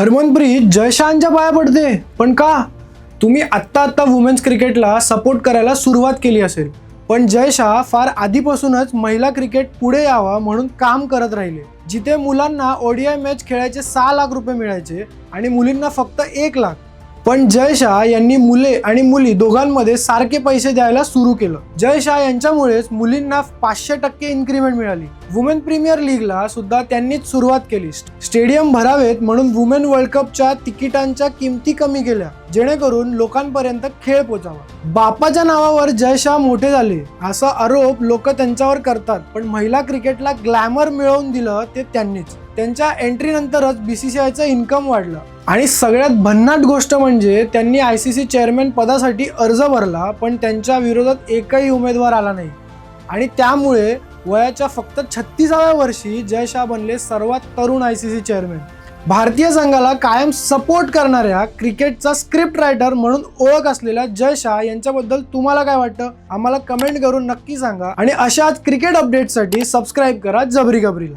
हरमनप्रीत जयशानच्या पाया पडते. पण का? तुम्ही आत्ता आत्ता वुमेन्स क्रिकेटला सपोर्ट करायला सुरुवात केली असेल. पण जयशाह फार आधीपासूनच महिला क्रिकेट पुढे यावा म्हणून काम करत राहिले. जिथे मुलांना ओडीआय मॅच खेळायचे सहा लाख रुपये मिळायचे आणि मुलींना फक्त एक लाख. पण जय यांनी मुले आणि मुली दोघांमध्ये सारखे पैसे द्यायला सुरू केलं. जय यांच्यामुळेच मुलींना पाचशे टक्के इन्क्रीमेंट मिळाली. वुमेन प्रीमियर लीगला सुद्धा त्यांनीच सुरुवात केली. स्टेडियम भरावेत म्हणून वुमेन वर्ल्ड कपच्या तिकिटांच्या किमती कमी केल्या जेणेकरून लोकांपर्यंत खेळ पोचावा. बापाच्या नावावर जयशहा मोठे झाले असा आरोप लोक त्यांच्यावर करतात पण महिला क्रिकेटला ग्लॅमर मिळवून दिलं ते त्यांनीच. त्यांच्या एंट्रीनंतरच बीसीसीआयचं इन्कम वाढलं. आणि सगळ्यात भन्नाट गोष्ट म्हणजे त्यांनी आय सी सी चेअरमॅन पदासाठी अर्ज भरला पण त्यांच्या विरोधात एकही उमेदवार आला नाही. आणि त्यामुळे वयाच्या फक्त छत्तीसाव्या वर्षी जय शाह बनले सर्वात तरुण आय सी सी चेअरमॅन भारतीय संघाला कायम सपोर्ट करणाऱ्या क्रिकेटचा स्क्रिप्ट रायटर म्हणून ओळख असलेल्या जय शाह यांच्याबद्दल तुम्हाला काय वाटतं? आम्हाला कमेंट करून नक्की सांगा. आणि अशाच क्रिकेट अपडेटसाठी सबस्क्राईब करा जबरी गबरीला.